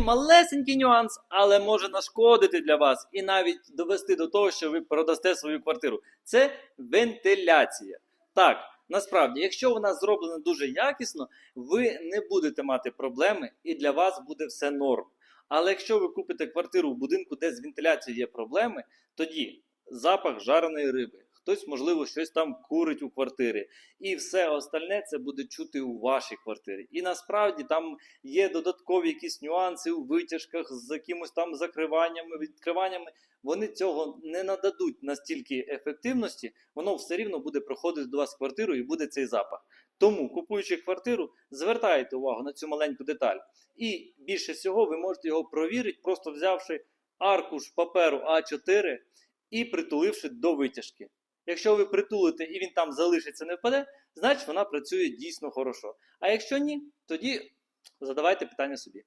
малесенький нюанс, але може нашкодити для вас і навіть довести до того, що ви продасте свою квартиру. Це вентиляція. Так, насправді, якщо вона зроблена дуже якісно, ви не будете мати проблеми і для вас буде все норм. Але якщо ви купите квартиру в будинку, де з вентиляцією є проблеми, тоді запах жареної риби, хтось, можливо, щось там курить у квартирі, і все остальне це буде чути у вашій квартирі. І насправді там є додаткові якісь нюанси у витяжках з якимось там закриваннями, відкриваннями. Вони цього не нададуть настільки ефективності, воно все рівно буде проходити до вас в квартиру і буде цей запах. Тому, купуючи квартиру, звертайте увагу на цю маленьку деталь. І більше всього ви можете його провірити, просто взявши аркуш паперу А4 і притуливши до витяжки. Якщо ви притулите і він там залишиться, не впаде, значить вона працює дійсно хорошо. А якщо ні, тоді задавайте питання собі.